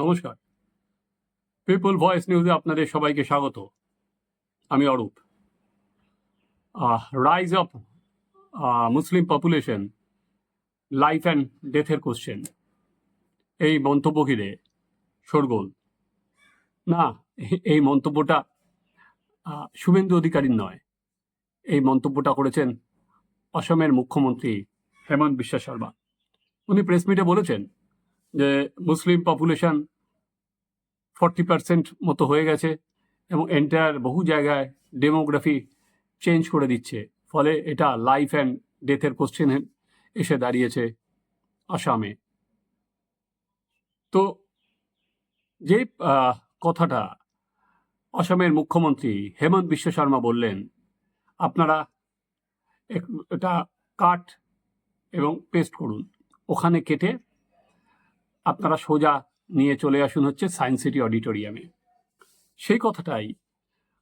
নমস্কার। People voice নিউজে আপনাদের সবাইকে স্বাগত। আমি Arup. Rise of Muslim population life and ডেথের question এই মন্তব্য ঘিরে শোরগোল। না, এই মন্তব্যটা শুভেন্দু অধিকারীর নয়। এই মন্তব্যটা করেছেন অসমের মুখ্যমন্ত্রী হেমন্ত বিশ্ব শর্মা। উনি প্রেস মিটে বলেছেন যে মুসলিম পপুলেশন ফর্টি পার্সেন্ট মতো হয়ে গেছে এবং এন্টায়ার বহু জায়গায় ডেমোগ্রাফি চেঞ্জ করে দিচ্ছে। ফলে এটা লাইফ অ্যান্ড ডেথের কোশ্চেন এসে দাঁড়িয়েছে আসামে। তো যে কথাটা অসমের মুখ্যমন্ত্রী হেমন্ত বিশ্ব শর্মা বললেন, আপনারা এটা কাট এবং পেস্ট করুন। ওখানে কেটে আপনারা সোজা নিয়ে চলে আসুন হচ্ছে সায়েন্স সিটি অডিটোরিয়ামে সেই কথাটাই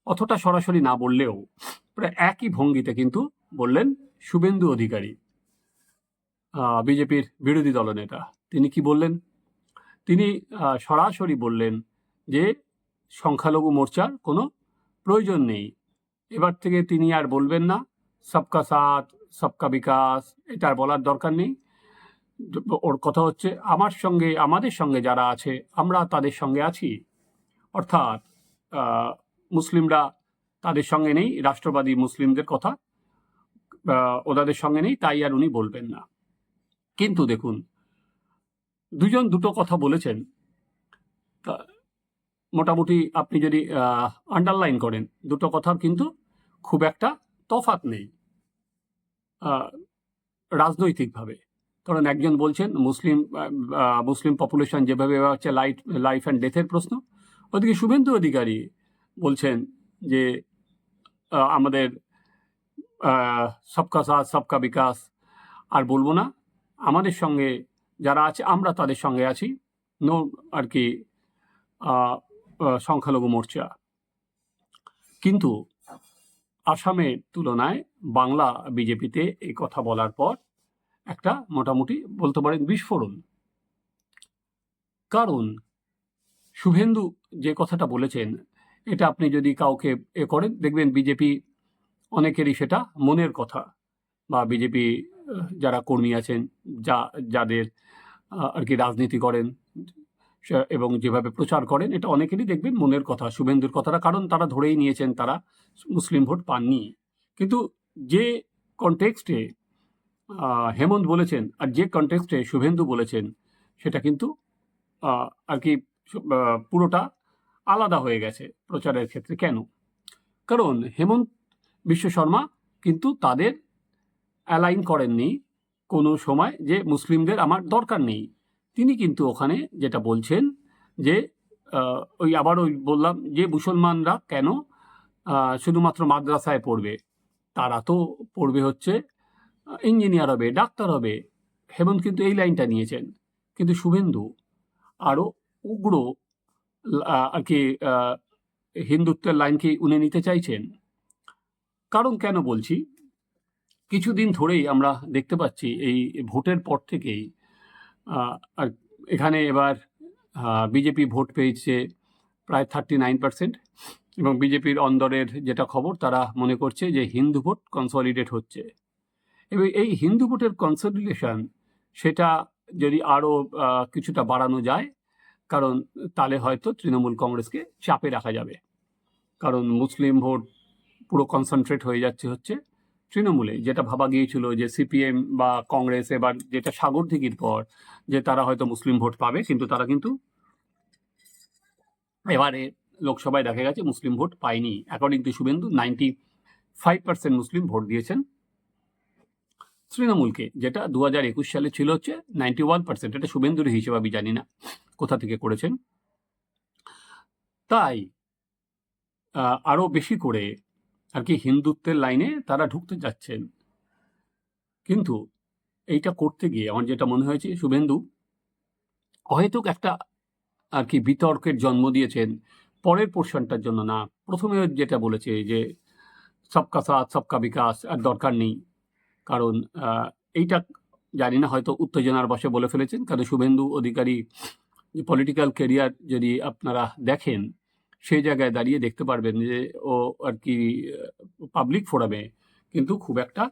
অতটা সরাসরি না বললেও প্রায় একই ভঙ্গিতে কিন্তু বললেন শুভেন্দু অধিকারী বিজেপির বিরোধী দলনেতা তিনি কি বললেন? তিনি সরাসরি বললেন যে সংখ্যালঘু মোর্চার কোনো প্রয়োজন নেই। এবার থেকে তিনি আর বলবেন না, সবকা সাথ, সবকা বিকাশ, এটা আর বলার দরকার নেই। ওর কথা হচ্ছে আমার সঙ্গে আমাদের সঙ্গে যারা আছে আমরা তাদের সঙ্গে আছি। অর্থাৎ মুসলিমরা তাদের সঙ্গে নেই রাষ্ট্রবাদী মুসলিমদের কথা আহ, ওনাদের সঙ্গে নেই তাই আর উনি বলবেন না। কিন্তু দেখুন দুজন দুটো কথা বলেছেন। মোটামুটি আপনি যদি আন্ডারলাইন করেন দুটো কথার কিন্তু খুব একটা তফাত নেই। রাজনৈতিকভাবে। কারণ একজন বলছেন মুসলিম মুসলিম পপুলেশন যেভাবে হচ্ছে লাইফ লাইফ অ্যান্ড ডেথের প্রশ্ন। ওদিকে শুভেন্দু অধিকারী বলছেন যে আমাদের সবকা সাথ, সবকা বিকাশ আর বলব না। আমাদের সঙ্গে যারা আছে, আমরা তাদের সঙ্গে আছি। নো আর কি সংখ্যালঘু মোর্চা। কিন্তু আসামের তুলনায় বাংলা বিজেপিতে এই কথা বলার পর একটা মোটামুটি বলতে পারেন বিস্ফোরণ। কারণ শুভেন্দু যে কথাটা বলেছেন, এটা আপনি যদি কাউকে এ করেন, দেখবেন বিজেপি অনেকেরই সেটা মনের কথা বা বিজেপি যারা কর্মী আছেন, যা, যাদের আর কি রাজনীতি করেন এবং যেভাবে প্রচার করেন, এটা অনেকেরই দেখবেন মনের কথা, শুভেন্দুর কথাটা, কারণ তারা ধরেই নিয়েছেন তারা মুসলিম ভোট পাননি। কিন্তু যে কনটেক্সটে হেমন্ত বলেছেন আর যে কনটেক্সটে শুভেন্দু বলেছেন, সেটা কিন্তু আর কি পুরোটা আলাদা হয়ে গেছে প্রচারের ক্ষেত্রে কেন? কারণ হেমন্ত বিশ্ব শর্মা কিন্তু তাদের অ্যালাইন করেননি কোনো সময় যে মুসলিমদের আমার দরকার নেই। তিনি কিন্তু ওখানে যেটা বলছেন যে ওই আবার ওই বললাম যে মুসলমানরা কেন শুধুমাত্র মাদ্রাসায় পড়বে? তারা তো পড়বে হচ্ছে ইঞ্জিনিয়ার হবে, ডাক্তার হবে। হেমন্ত কিন্তু এই লাইনটা নিয়েছেন। কিন্তু শুভেন্দু আরও উগ্র আর কি হিন্দুত্বের লাইনকে উনি নিতে চাইছেন? কারণ কেন বলছি? কিছুদিন ধরেই আমরা দেখতে পাচ্ছি এই ভোটের পর থেকেই এখানে এবার বিজেপি ভোট পেয়েছে প্রায় থার্টি নাইন পার্সেন্ট এবং বিজেপির অন্দরের যেটা খবর, তারা মনে করছে যে হিন্দু ভোট কনসলিডেট হচ্ছে। এবং এই হিন্দু ভোটের কনসলিডেশন সেটা যদি আরও কিছুটা বাড়ানো যায়, কারণ তাহলে হয়তো তৃণমূল কংগ্রেসকে চাপে রাখা যাবে। কারণ মুসলিম ভোট পুরো কনসেন্ট্রেট হয়ে যাচ্ছে হচ্ছে তৃণমূলে। যেটা ভাবা গিয়েছিল যে সিপিএম বা কংগ্রেস এবার যেটা সাগর দিঘির পর, যে তারা হয়তো মুসলিম ভোট পাবে, কিন্তু তারা কিন্তু এবারে লোকসভায় দেখা গেছে মুসলিম ভোট পায়নি। According to Suvendu ninety five percent Muslim vote দিয়েছেন। তৃণমূলকে, যেটা দু হাজার একুশ সালে ছিল হচ্ছে নাইনটি ওয়ান পার্সেন্ট এটা শুভেন্দুর হিসেবে আমি জানি না কোথা থেকে করেছেন। তাই আরও বেশি করে আর কি হিন্দুত্বের লাইনে তারা ঢুকতে যাচ্ছেন। কিন্তু এইটা করতে গিয়ে আমার যেটা মনে হয়েছে, শুভেন্দু হয়তো একটা আর কি বিতর্কের জন্ম দিয়েছেন, পরের পোর্শনটার জন্য না। প্রথমে যেটা বলেছে যে, সবকা সাথ, সবকা বিকাশ, আর দরকার নেই। কারণ এইটা জানি না, হয়তো উত্তেজনার বসে বলে ফেলেছেন। কারণ শুভেন্দু অধিকারী পলিটিক্যাল কেরিয়ার যদি আপনারা দেখেন, সেই জায়গায় দাঁড়িয়ে দেখতে পারবেন যে ও আর কি পাবলিক ফোরামে কিন্তু খুব একটা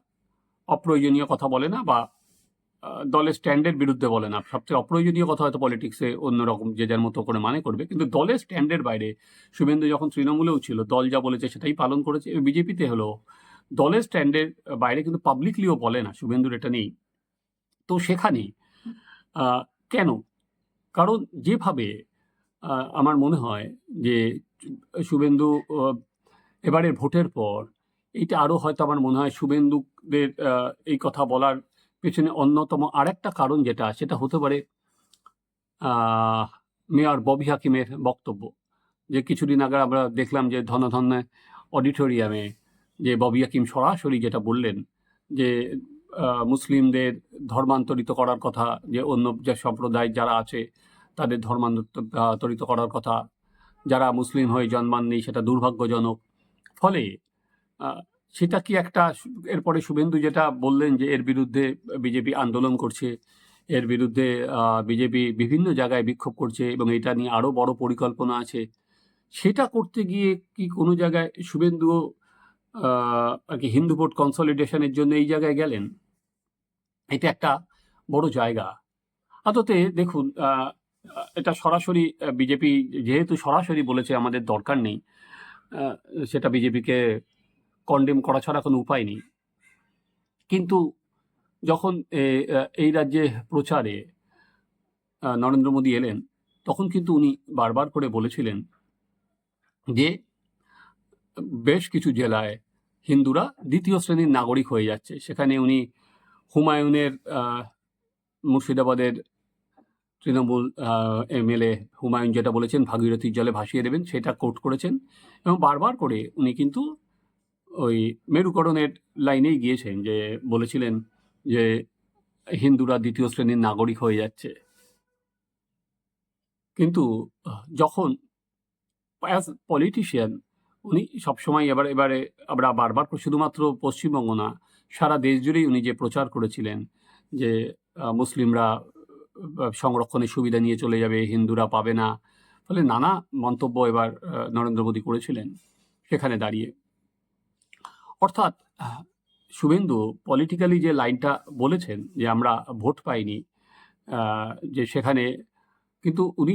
অপ্রয়োজনীয় কথা বলে না বা দলের স্ট্যান্ডের বিরুদ্ধে বলে না। সবচেয়ে অপ্রয়োজনীয় কথা হয়তো পলিটিক্সে অন্যরকম যে যার মতো করে মানে করবে। কিন্তু দলের স্ট্যান্ডের বাইরে, শুভেন্দু যখন তৃণমূলেও ছিল, দল যা বলেছে সেটাই পালন করেছে। বিজেপিতে হলো দলের স্ট্যান্ডের বাইরে কিন্তু পাবলিকলিও বলে না শুভেন্দুর এটা নেই তো সেখানে কেন? কারণ যেভাবে আমার মনে হয় যে শুভেন্দু এবারের ভোটের পর এইটা আরও হয়তো আমার মনে হয় শুভেন্দুদের এই কথা বলার পেছনে অন্যতম আরেকটা কারণ যেটা, সেটা হতে পারে মেয়র ববি হাকিমের বক্তব্য। যে কিছুদিন আগে আমরা দেখলাম যে ধনধন্য অডিটোরিয়ামে যে ববি হাকিম সরাসরি যেটা বললেন যে মুসলিমদের ধর্মান্তরিত করার কথা, যে অন্য যে সম্প্রদায় যারা আছে তাদের ধর্মান্তরিত করার কথা, যারা মুসলিম হয়ে জন্মাননি সেটা দুর্ভাগ্যজনক। ফলে সেটা কি একটা এরপরে শুভেন্দু যেটা বললেন যে এর বিরুদ্ধে বিজেপি আন্দোলন করছে, এর বিরুদ্ধে বিজেপি বিভিন্ন জায়গায় বিক্ষোভ করছে এবং এটা নিয়ে আরও বড় পরিকল্পনা আছে, সেটা করতে গিয়ে কি কোনো জায়গায় শুভেন্দুও আর কি হিন্দু ভোট কনসলিডেশনের জন্য এই জায়গায় গেলেন, এটা একটা বড় জায়গা। আদতে দেখুন এটা সরাসরি বিজেপি যেহেতু সরাসরি বলেছে আমাদের দরকার নেই সেটা বিজেপিকে কন্ডেম করা ছাড়া কোনো উপায় নেই। কিন্তু যখন এই রাজ্যে প্রচারে নরেন্দ্র মোদী এলেন, তখন কিন্তু উনি বারবার করে বলেছিলেন যে বেশ কিছু জেলায় হিন্দুরা দ্বিতীয় শ্রেণির নাগরিক হয়ে যাচ্ছে। সেখানে উনি হুমায়ুনের মুর্শিদাবাদের তৃণমূল এমএলএ হুমায়ুন যেটা বলেছেন, ভাগীরথীর জলে ভাসিয়ে দেবেন, সেটা কোট করেছেন এবং বারবার করে উনি কিন্তু ওই মেরুকরণের লাইনেই গিয়েছেন যে বলেছিলেন যে হিন্দুরা দ্বিতীয় শ্রেণির নাগরিক হয়ে যাচ্ছে। কিন্তু যখন অ্যাজ পলিটিশিয়ান উনি সবসময় এবার, এবারে আমরা বারবার শুধুমাত্র পশ্চিমবঙ্গ না, সারা দেশ জুড়েই উনি যে প্রচার করেছিলেন, যে মুসলিমরা সংরক্ষণের সুবিধা নিয়ে চলে যাবে, হিন্দুরা পাবে না, ফলে নানা মন্তব্য এবার নরেন্দ্র মোদী করেছিলেন সেখানে দাঁড়িয়ে। অর্থাৎ শুভেন্দু পলিটিক্যালি যে লাইনটা বলেছেন, যে আমরা ভোট পাইনি যে সেখানে কিন্তু উনি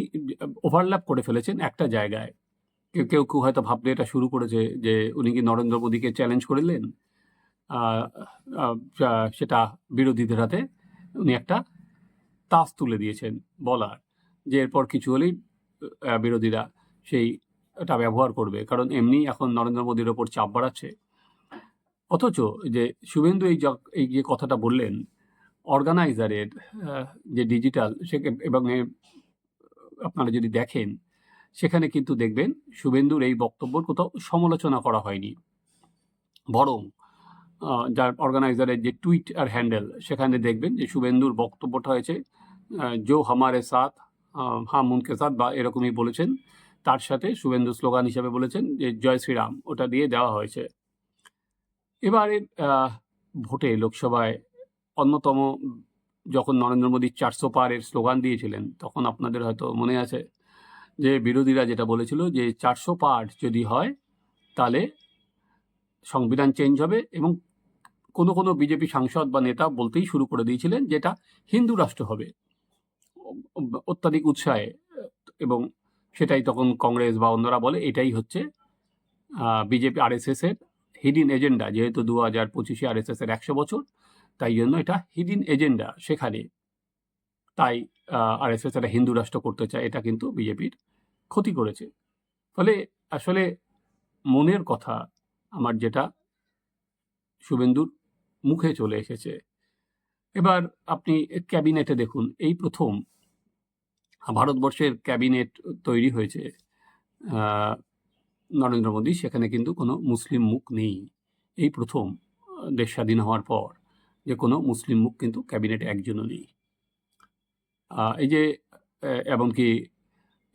ওভারল্যাপ করে ফেলেছেন একটা জায়গায়। কেউ কেউ কেউ হয়তো ভাবতে এটা শুরু করেছে যে উনি কি নরেন্দ্র মোদীকে চ্যালেঞ্জ করলেন? সেটা বিরোধীদের হাতে উনি একটা তাস তুলে দিয়েছেন বলার, যে এরপর কিছু হলেই বিরোধীরা সেই এটা ব্যবহার করবে। কারণ এমনি এখন নরেন্দ্র মোদীর ওপর চাপ বাড়াচ্ছে। অথচ যে শুভেন্দু এই এই যে কথাটা বললেন অর্গানাইজারের যে ডিজিটাল সে এবং আপনারা যদি দেখেন সেখানে কিন্তু দেখবেন শুভেন্দুর এই বক্তব্যর কোথাও সমালোচনা করা হয়নি। বরং যার অর্গানাইজারের যে টুইট আর হ্যান্ডেল সেখানে দেখবেন যে শুভেন্দুর বক্তব্যটা হয়েছে জো হামারে সাথ আহ, হাম উনকে সাথ বা এরকমই বলেছেন। তার সাথে শুভেন্দু স্লোগান হিসাবে বলেছেন যে জয় শ্রীরাম ওটা দিয়ে দেওয়া হয়েছে। এবারে ভোটে লোকসভায় অন্যতম যখন নরেন্দ্র মোদী চারশো পারের স্লোগান দিয়েছিলেন তখন আপনাদের হয়তো মনে আছে যে বিরোধীরা যেটা বলেছিল যে চারশো পার যদি হয়, তাহলে সংবিধান চেঞ্জ হবে এবং কোনো কোনো বিজেপি সাংসদ বা নেতা বলতেই শুরু করে দিয়েছিলেন যেটা হিন্দু রাষ্ট্র হবে। অত্যাধিক উৎসাহে এবং সেটাই তখন কংগ্রেস বা অন্যরা বলে, এটাই হচ্ছে বিজেপি আরএসএস এর হিডিন এজেন্ডা যেহেতু দু হাজার পঁচিশে আরএসএস এর একশো বছর, তাই জন্য এটা হিডিন এজেন্ডা সেখানে। তাই আরএসএস একটা হিন্দু রাষ্ট্র করতে চায়, এটা কিন্তু বিজেপির ক্ষতি করেছে। ফলে আসলে মনের কথা আমার যেটা, শুভেন্দুর মুখে চলে এসেছে। এবার আপনি ক্যাবিনেটে দেখুন, এই প্রথম ভারতবর্ষের ক্যাবিনেট তৈরি হয়েছে নরেন্দ্র মোদী, সেখানে কিন্তু কোনো মুসলিম মুখ নেই। এই প্রথম দেশ স্বাধীন হওয়ার পর যে কোনো মুসলিম মুখ কিন্তু ক্যাবিনেটে একজনও নেই। এই যে এমনকি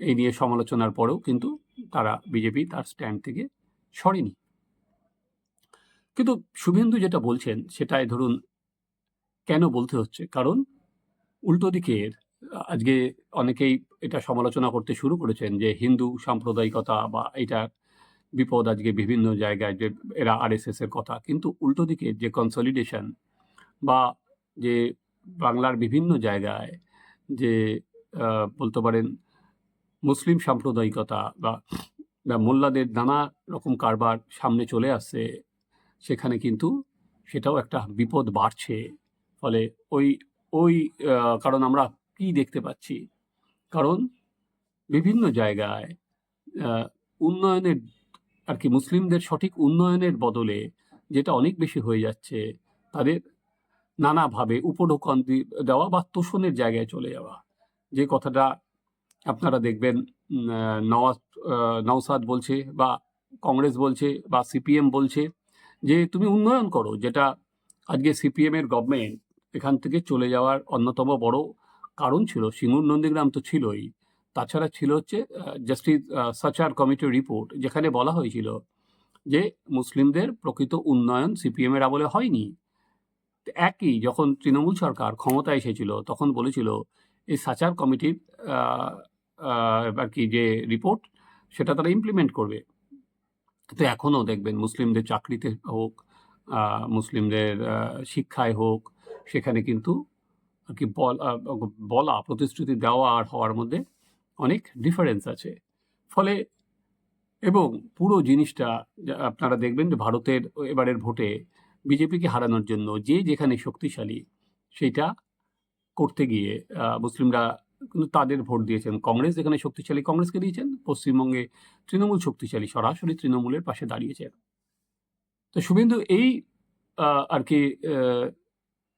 এই নিয়ে সমালোচনার পরেও কিন্তু তারা বিজেপি তার স্ট্যান্ড থেকে সরেনি। কিন্তু শুভেন্দু যেটা বলছেন, সেটাই ধরুন কেন বলতে হচ্ছে? কারণ উল্টো দিকের, আজকে অনেকেই এটা সমালোচনা করতে শুরু করেছেন যে হিন্দু সাম্প্রদায়িকতা বা এটার বিপদ আজকে বিভিন্ন জায়গায় যে এরা আরএসএস এর কথা। কিন্তু উল্টো দিকে যে কনসলিডেশন বা যে বাংলার বিভিন্ন জায়গায় যে বলতে পারেন মুসলিম সাম্প্রদায়িকতা বা মোল্লাদের নানা রকম কারবার সামনে চলে আসছে, সেখানে কিন্তু সেটাও একটা বিপদ বাড়ছে। ফলে ওই ওই কারণ আমরা কি দেখতে পাচ্ছি? কারণ বিভিন্ন জায়গায় উন্নয়নের আর কি মুসলিমদের সঠিক উন্নয়নের বদলে যেটা অনেক বেশি হয়ে যাচ্ছে, তাদের নানাভাবে উপঢৌকন দেওয়া বা তোষণের জায়গায় চলে যাওয়া। যে কথাটা আপনারা দেখবেন নওয়াজ নওসাদ বলছে বা কংগ্রেস বলছে বা সিপিএম বলছে যে তুমি উন্নয়ন করো, যেটা আজকে সিপিএমের গভর্নমেন্ট এখান থেকে চলে যাওয়ার অন্যতম বড় কারণ ছিল। সিঙ্গুর নন্দীগ্রাম তো ছিলই। তাছাড়া ছিল হচ্ছে জাস্টিস সাচার কমিটির রিপোর্ট যেখানে বলা হয়েছিল যে মুসলিমদের প্রকৃত উন্নয়ন সিপিএম এর আমলে হয়নি। একই যখন তৃণমূল সরকার ক্ষমতায় এসেছিল, তখন বলেছিল, এই সাচার কমিটির আর কি যে রিপোর্ট সেটা তারা ইমপ্লিমেন্ট করবে। তো এখনও দেখবেন মুসলিমদের চাকরিতে হোক মুসলিমদের শিক্ষায় হোক, সেখানে কিন্তু আর কি বল- প্রতিশ্রুতি দেওয়া আর হওয়ার মধ্যে অনেক ডিফারেন্স আছে। ফলে এবং পুরো জিনিসটা আপনারা দেখবেন যে ভারতের এবারের ভোটে বিজেপিকে হারানোর জন্য যে যেখানে শক্তিশালী সেইটা করতে গিয়ে মুসলিমরা কিন্তু তাদের ভোট দিয়েছেন কংগ্রেস। যেখানে শক্তিশালী কংগ্রেসকে দিয়েছেন। পশ্চিমবঙ্গে তৃণমূল শক্তিশালী সরাসরি তৃণমূলের পাশে দাঁড়িয়েছেন। তো শুভেন্দু এই আর কি আহ,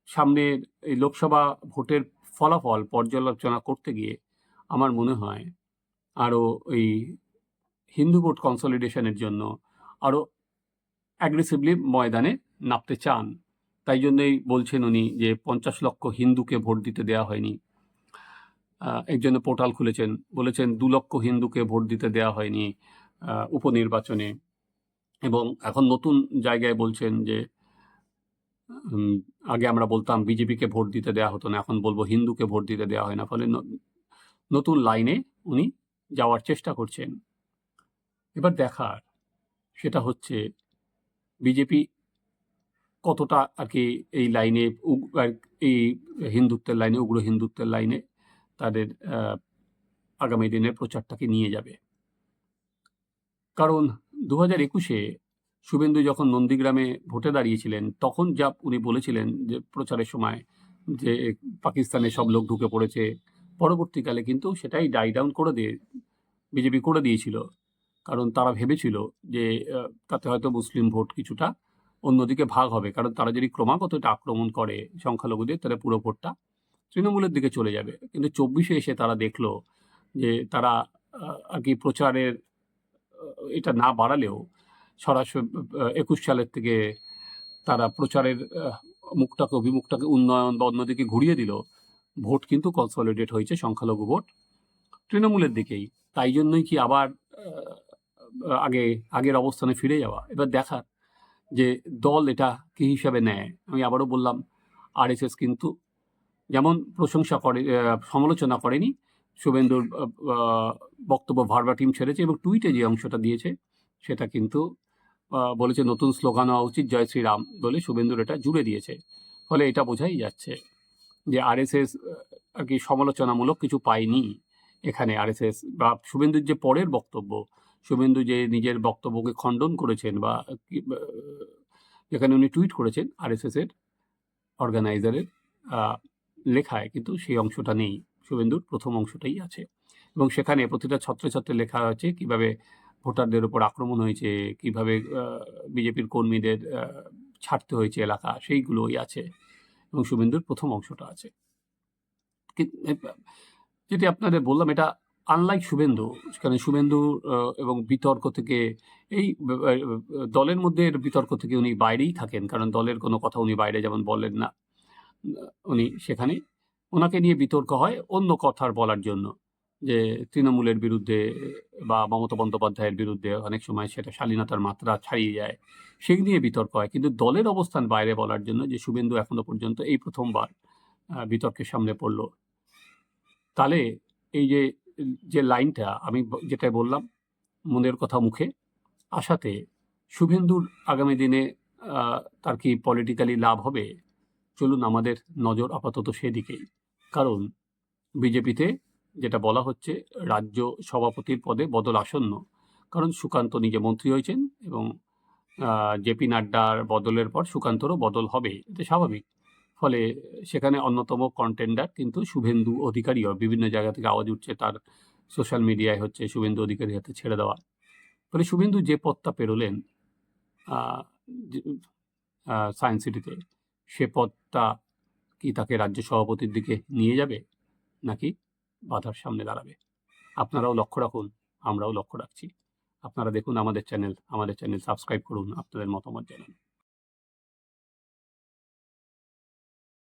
সামনের এই লোকসভা ভোটের ফলাফল পর্যালোচনা করতে গিয়ে আমার মনে হয় আরও এই হিন্দু ভোট কনসলিডেশনের জন্য আরও অ্যাগ্রেসিভলি ময়দানে নামতে চান। তাই জন্যই বলছেন উনি যে পঞ্চাশ লক্ষ হিন্দুকে ভোট দিতে দেওয়া হয়নি। জন্য পোর্টাল খুলেছেন, বলেছেন দু লক্ষ হিন্দুকে ভোট দিতে দেওয়া হয়নি উপনির্বাচনে। এবং এখন নতুন জায়গায় বলছেন যে আগে আমরা বলতাম বিজেপিকে ভোট দিতে দেওয়া হতো না, এখন বলব হিন্দুকে ভোট দিতে দেওয়া হয় না। ফলে নতুন লাইনে উনি যাওয়ার চেষ্টা করছেন। এবার দেখার সেটা হচ্ছে বিজেপি কতটা আর কি এই লাইনে এই হিন্দুত্বের লাইনে, উগ্র হিন্দুত্বের লাইনে তাদের আগামী দিনের প্রচারটাকে নিয়ে যাবে। কারণ দু হাজার একুশে শুভেন্দু যখন নন্দীগ্রামে ভোটে দাঁড়িয়েছিলেন, তখন যা উনি বলেছিলেন যে প্রচারের সময় যে পাকিস্তানে সব লোক ঢুকে পড়েছে, পরবর্তীকালে কিন্তু সেটাই ডাই ডাউন করে দিয়ে বিজেপি করে দিয়েছিল। কারণ তারা ভেবেছিল যে তাতে হয়তো মুসলিম ভোট কিছুটা অন্যদিকে ভাগ হবে। কারণ তারা যদি ক্রমাগত এটা আক্রমণ করে সংখ্যালঘুদের, তাহলে পুরো ভোটটা তৃণমূলের দিকে চলে যাবে। কিন্তু চব্বিশে এসে তারা দেখল যে তারা আর কি প্রচারের এটা না বাড়ালেও সরাসরি একুশ সালের থেকে তারা প্রচারের মুখটাকে, অভিমুখটাকে উন্নয়ন বা অন্যদিকে ঘুরিয়ে দিল। ভোট কিন্তু কনসলিডেট হয়েছে, সংখ্যালঘু ভোট তৃণমূলের দিকেই। তাই জন্যই কি আবার আগে, আগের অবস্থানে ফিরে যাওয়া? এবার দেখার যে দল এটা কি হিসাবে নেয়। আমি আবারও বললাম, আরএসএস কিন্তু যেমন প্রশংসা করে সমালোচনা করেনি, শুভেন্দুর বক্তব্য ভারবাটিম ছেড়েছে এবং টুইটে যে অংশটা দিয়েছে সেটা কিন্তু বলেছে নতুন স্লোগান হওয়া উচিত, জয় শ্রীরাম বলে শুভেন্দুর এটা জুড়ে দিয়েছে। ফলে এটা বোঝাই যাচ্ছে যে আরএসএস আর কি সমালোচনামূলক কিছু পায়নি এখানে আরএসএস বা শুভেন্দুর যে পরের বক্তব্য, শুভেন্দু যে নিজের বক্তব্যকে খণ্ডন করেছেন বা যেখানে উনি টুইট করেছেন আরএসএস এর অর্গানাইজারের লেখায় কিন্তু সেই অংশটা নেই। শুভেন্দুর প্রথম অংশটাই আছে। এবং সেখানে প্রতিটা ছত্রে ছত্রে লেখা হয়েছে কীভাবে ভোটারদের উপর আক্রমণ হয়েছে, কীভাবে বিজেপির কর্মীদের ছাড়তে হয়েছে এলাকা, সেইগুলোই আছে। এবং শুভেন্দুর প্রথম অংশটা আছে। যেটি আপনাদের বললাম, এটা আনলাইক শুভেন্দু, সেখানে শুভেন্দু এবং বিতর্ক থেকে এই দলের মধ্যে বিতর্ক থেকে উনি বাইরেই থাকেন। কারণ দলের কোনো কথা উনি বাইরে যেমন বলেন না। উনি সেখানে, ওনাকে নিয়ে বিতর্ক হয় অন্য কথার বলার জন্য যে তৃণমূলের বিরুদ্ধে বা মমতা বন্দ্যোপাধ্যায়ের বিরুদ্ধে অনেক সময় সেটা শালীনতার মাত্রা ছাড়িয়ে যায়, সেই নিয়ে বিতর্ক হয়। কিন্তু দলের অবস্থান বাইরে বলার জন্য যে শুভেন্দু এখনও পর্যন্ত এই প্রথমবার বিতর্কের সামনে পড়ল। তাহলে এই যে যে লাইনটা আমি যেটা বললাম মনের কথা মুখে, আশাতে শুভেন্দুর আগামী দিনে তার কি পলিটিক্যালি লাভ হবে? চলুন আমাদের নজর আপাতত সেদিকেই। কারণ বিজেপিতে যেটা বলা হচ্ছে, রাজ্য সভাপতির পদে বদল আসন্ন। কারণ সুকান্ত নিজে মন্ত্রী হয়েছেন এবং জেপি নাড্ডার বদলের পর সুকান্তরও বদল হবে, এটা স্বাভাবিক। ফলে সেখানে অন্যতম কন্টেন্ডার কিন্তু শুভেন্দু অধিকারীও বিভিন্ন জায়গা থেকে আওয়াজ উঠছে তার সোশ্যাল মিডিয়ায় হচ্ছে শুভেন্দু অধিকারী হাতে ছেড়ে দেওয়া। ফলে শুভেন্দু যে পথটা পেরোলেন সায়েন্স সিটিতে সে পদটা কি তাকে রাজ্য সভাপতির দিকে নিয়ে যাবে নাকি বাধার সামনে দাঁড়াবে? আপনারাও লক্ষ্য রাখুন, আমরাও লক্ষ্য রাখছি। আপনারা দেখুন আমাদের চ্যানেল আমাদের চ্যানেল সাবস্ক্রাইব করুন, আপনাদের মতামত জানান।